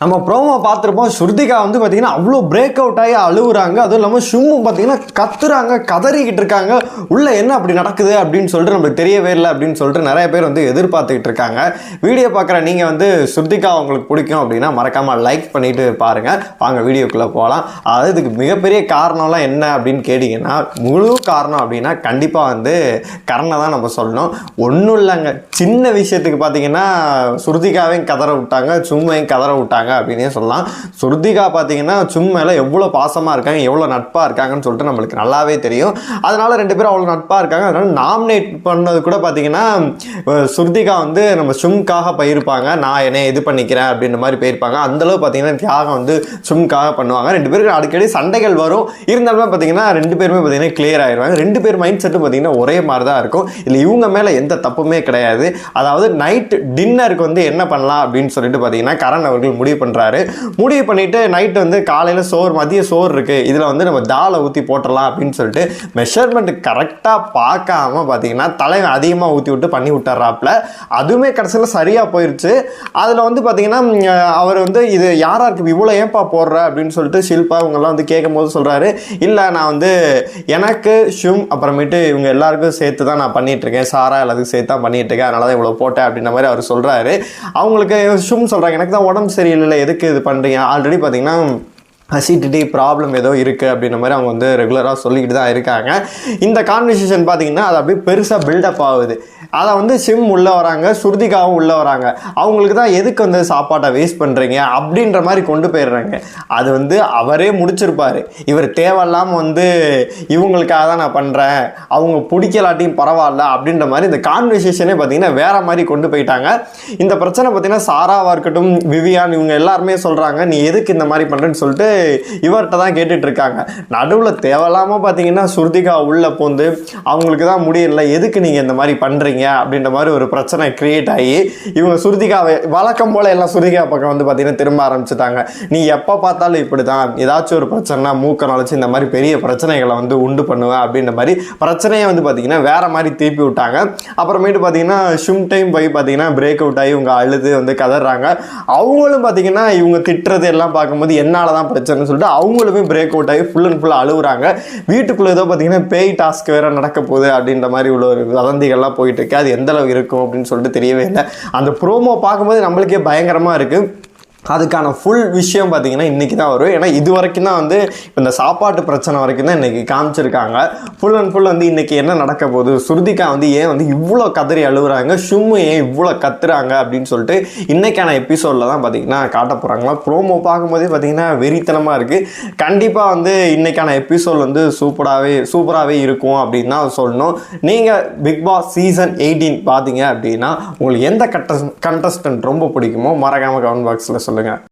நம்ம ப்ரோமோ பார்த்துருப்போம். ஸ்ருதிகா வந்து பார்த்தீங்கன்னா அவ்வளோ பிரேக் அவுட் ஆகி அழுகுறாங்க அதுவும் இல்லாமல் ஷும்மும் பார்த்தீங்கன்னா கத்துறாங்க கதறிக்கிட்டு இருக்காங்க. உள்ள என்ன அப்படி நடக்குது அப்படின்னு சொல்லிட்டு நம்மளுக்கு தெரியவே இல்லை அப்படின்னு சொல்லிட்டு நிறைய பேர் வந்து எதிர்பார்த்துக்கிட்டு இருக்காங்க. வீடியோ பார்க்குற நீங்கள் வந்து ஸ்ருதிகா உங்களுக்கு பிடிக்கும் அப்படின்னா மறக்காமல் லைக் பண்ணிட்டு பாருங்கள் வாங்க வீடியோக்குள்ளே போகலாம் அதாவது இதுக்கு மிகப்பெரிய காரணம்லாம் என்ன அப்படின்னு கேட்டிங்கன்னா முழு காரணம் அப்படின்னா கண்டிப்பாக வந்து கரணை தான் நம்ம சொல்லணும். ஒன்றும் இல்லைங்க. சின்ன விஷயத்துக்கு பார்த்தீங்கன்னா ஸ்ருதிகாவையும் கதற விட்டாங்க சும்மையும் கதற விட்டாங்க. அப்படின்னே சொல்லலாம். ஸ்ருதிகா பார்த்தீங்கன்னா சும் மேலே எவ்வளோ பாசமாக இருக்காங்க எவ்வளோ நட்பாக இருக்காங்கன்னு சொல்லிட்டு நம்மளுக்கு நல்லாவே தெரியும். அதனால் ரெண்டு பேரும் அவ்வளோ நட்பாக இருக்காங்க. அதனால் நாமினேட் பண்ணது கூட பார்த்தீங்கன்னா ஸ்ருதிகா வந்து நம்ம சும்காக போயிருப்பாங்க. நான் என்னை இது பண்ணிக்கிறேன் அப்படின்ற மாதிரி போயிருப்பாங்க. அந்தளவு பார்த்தீங்கன்னா தியாகம் வந்து சும்காக பண்ணுவாங்க. ரெண்டு பேருக்கு அடிக்கடி சண்டைகள் வரும். இருந்தாலுமே பார்த்தீங்கன்னா ரெண்டு பேருமே பார்த்தீங்கன்னா கிளியர் ஆயிடுவாங்க ரெண்டு பேர் மைண்ட் செட்டும் பார்த்தீங்கன்னா ஒரே மாதிரி தான் இருக்கும். இல்லை இவங்க மேலே எந்த தப்புமே கிடையாது. அதாவது நைட் டின்னருக்கு வந்து என்ன பண்ணலாம் அப்படின்னு சொல்லிட்டு பார்த்தீங்கன்னா கரண் அவர்கள் முடிவு பண்ணுறாரு முடிவு பண்ணிவிட்டு நைட்டு வந்து காலையில் சோறு மதிய சோறு இருக்குது இதில் வந்து நம்ம தாலை ஊற்றி போட்டுடலாம் அப்படின்னு சொல்லிட்டு மெஷர்மெண்ட் கரெக்டாக பார்க்காம பார்த்தீங்கன்னா தலைவன் அதிகமாக ஊற்றி விட்டு பண்ணி விட்டுறாப்புல. அதுவுமே கடைசியில் சரியாக போயிடுச்சு அதில் வந்து பார்த்தீங்கன்னா அவர் வந்து இது யாராருக்கு இவ்வளோ ஏன்பா போடுற அப்படின்னு சொல்லிட்டு ஷில்பா இவங்கெல்லாம் வந்து கேட்கும்போது சொல்கிறாரு இல்லை நான் வந்து எனக்கு ஷும் அப்புறமேட்டு இவங்க எல்லாருக்கும் சேர்த்து தான் நான் பண்ணிகிட்ருக்கேன் சாரா எல்லாத்துக்கும் சேர்த்து தான் பண்ணிகிட்ருக்கேன் இருக்கேன் அதனால தான் இவ்வளோ போட்டேன் அப்படின்ற மாதிரி அவர் சொல்கிறாரு அவங்களுக்கு ஷும் சொல்கிறாங்க எனக்கு தான் உடம்பு சரியில்லை. எதுக்கு இது பண்ணுறீங்க ஆல்ரெடி பார்த்தீங்கன்னா அசிடிட்டி ப்ராப்ளம் ஏதோ இருக்குது அப்படின்ற மாதிரி அவங்க வந்து ரெகுலராக சொல்லிக்கிட்டு தான் இருக்காங்க. இந்த கான்வர்சேஷன் பார்த்தீங்கன்னா அது அப்படியே பெருசாக பில்டப் ஆகுது. அதை வந்து சிம் உள்ளே வராங்க சுருதிகாவும் உள்ளே வராங்க. அவங்களுக்கு தான் எதுக்கு வந்து சாப்பாட்டை வேஸ்ட் பண்ணுறீங்க அப்படின்ற மாதிரி கொண்டு போயிடுறாங்க. அது வந்து அவரே முடிச்சிருப்பார். இவர் தேவையில்லாமல் வந்து இவங்களுக்காக தான் நான் பண்ணுறேன் அவங்க பிடிக்கலாட்டியும் பரவாயில்ல அப்படின்ற மாதிரி இந்த கான்வர்சேஷனே பார்த்தீங்கன்னா வேறு மாதிரி கொண்டு போயிட்டாங்க. இந்த பிரச்சனை பார்த்தீங்கன்னா சாராவாக இருக்கட்டும் விவியான் இவங்க எல்லாருமே சொல்கிறாங்க நீ எதுக்கு இந்த மாதிரி பண்ணுறேன்னு சொல்லிட்டு இவர்கிட்ட தான் கேட்டுட்டு இருக்காங்க நடுவில் தேவையில்லாமல் பார்த்தீங்கன்னா ஸ்ருதிகா உள்ளே போந்து அவங்களுக்கு தான் முடியல எதுக்கு நீங்கள் இந்த மாதிரி பண்ணுறீங்க அப்படின்ற மாதிரி ஒரு பிரச்சனை கிரியேட் ஆகி இவங்க ஸ்ருதிகாவை வழக்கம் போல் எல்லாம் சுருதிகா பக்கம் வந்து பார்த்தீங்கன்னா திரும்ப ஆரம்பிச்சுட்டாங்க. நீ எப்போ பார்த்தாலும் இப்படி தான் ஏதாச்சும் ஒரு பிரச்சனைனா மூக்க நுழைச்சு இந்த மாதிரி பெரிய பிரச்சனைகளை வந்து உண்டு பண்ணுவேன் அப்படின்ற மாதிரி பிரச்சனையை வந்து பார்த்தீங்கன்னா வேற மாதிரி திருப்பி விட்டாங்க. அப்புறமேட்டு பார்த்தீங்கன்னா ஷும் டைம் போய் பார்த்தீங்கன்னா பிரேக் அவுட் ஆகி இவங்க அழுது வந்து கதறாங்க. அவங்களும் பார்த்தீங்கன்னா இவங்க திட்டுறது எல்லாம் பார்க்கும்போது என்னால் தான் பிரச்சனைன்னு சொல்லிட்டு அவங்களுமே பிரேக் அவுட் ஆகி ஃபுல் அண்ட் ஃபுல் அழுகுறாங்க வீட்டுக்குள்ளே ஏதோ பார்த்தீங்கன்னா பேய் டாஸ்க் வேற நடக்க போகுது அப்படின்ற மாதிரி உள்ள ஒரு வதந்திகள்லாம் போயிட்டு இருக்கு. அது எந்த அளவு இருக்கும் அப்படின்னு சொல்லிட்டு தெரியவே இல்லை. அந்த ப்ரோமோ பார்க்கும்போது நம்மளுக்கே பயங்கரமாக இருக்குது அதுக்கான ஃபுல் விஷயம் பார்த்தீங்கன்னா இன்றைக்கி தான் வரும். ஏன்னா இது வரைக்கும் தான் வந்து இந்த சாப்பாட்டு பிரச்சனை வரைக்கும் தான் இன்றைக்கி காமிச்சிருக்காங்க. ஃபுல் அண்ட் ஃபுல் வந்து இன்றைக்கி என்ன நடக்க போகுது? ஸ்ருதிகா வந்து ஏன் வந்து இவ்வளோ கதறி அழுகுறாங்க ஷும்மு ஏன் இவ்வளோ கத்துறாங்க? அப்படின்னு சொல்லிட்டு இன்றைக்கான எபிசோடில் தான் பார்த்தீங்கன்னா காட்ட போகிறாங்களா ப்ரோமோ பார்க்கும்போதே பார்த்தீங்கன்னா வெறித்தனமாக இருக்குது கண்டிப்பாக வந்து இன்றைக்கான எபிசோட் வந்து சூப்பராகவே சூப்பராகவே இருக்கும் அப்படின்னு தான் சொல்லணும். நீங்கள் பிக் பாஸ் சீசன் எயிட்டீன் பார்த்தீங்க அப்படின்னா உங்களுக்கு எந்த கட்ட கண்டஸ்டன்ட் ரொம்ப பிடிக்குமோ மறக்காமல் கமெண்ட் பாக்ஸில் சொல்லுங்கள்